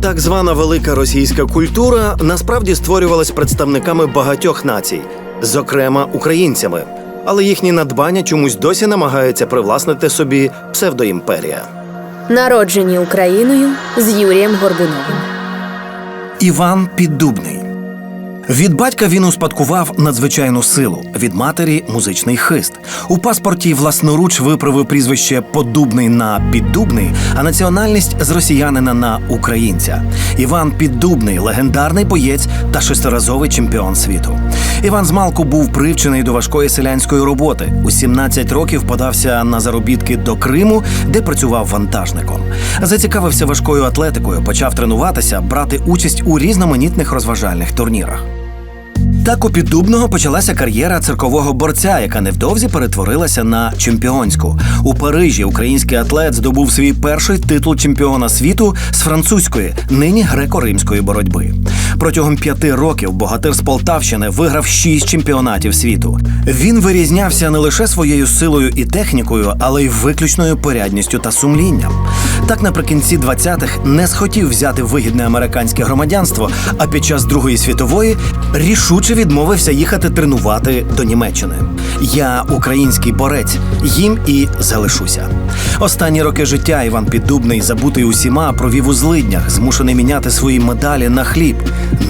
Так звана велика російська культура насправді створювалась представниками багатьох націй, зокрема українцями, але їхні надбання чомусь досі намагаються привласнити собі псевдоімперія. Народжені Україною з Юрієм Горбуновим. Іван Піддубний. Від батька він успадкував надзвичайну силу, від матері музичний хист. У паспорті власноруч виправив прізвище Поддубний на Піддубний, а національність з росіянина на українця. Іван Піддубний легендарний боєць та шестиразовий чемпіон світу. Іван змалку був привчений до важкої селянської роботи. У 17 років подався на заробітки до Криму, де працював вантажником. Зацікавився важкою атлетикою, почав тренуватися, брати участь у різноманітних розважальних турнірах. Так у Піддубного почалася кар'єра циркового борця, яка невдовзі перетворилася на чемпіонську. У Парижі український атлет здобув свій перший титул чемпіона світу з французької, нині греко-римської боротьби. Протягом п'яти років богатир з Полтавщини виграв шість чемпіонатів світу. Він вирізнявся не лише своєю силою і технікою, але й виключною порядністю та сумлінням. Так наприкінці 20-х не схотів взяти вигідне американське громадянство, а під час Другої світової рішуче відмовився їхати тренувати до Німеччини. Я український борець, їм і залишуся. Останні роки життя Іван Піддубний, забутий усіма, провів у злиднях, змушений міняти свої медалі на хліб.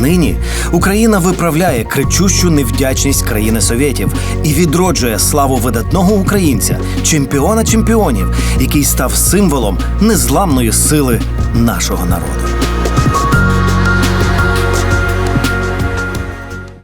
Нині Україна виправляє кричущу невдячність країни совєтів і відроджує славу видатного українця, чемпіона чемпіонів, який став символом незламної сили нашого народу.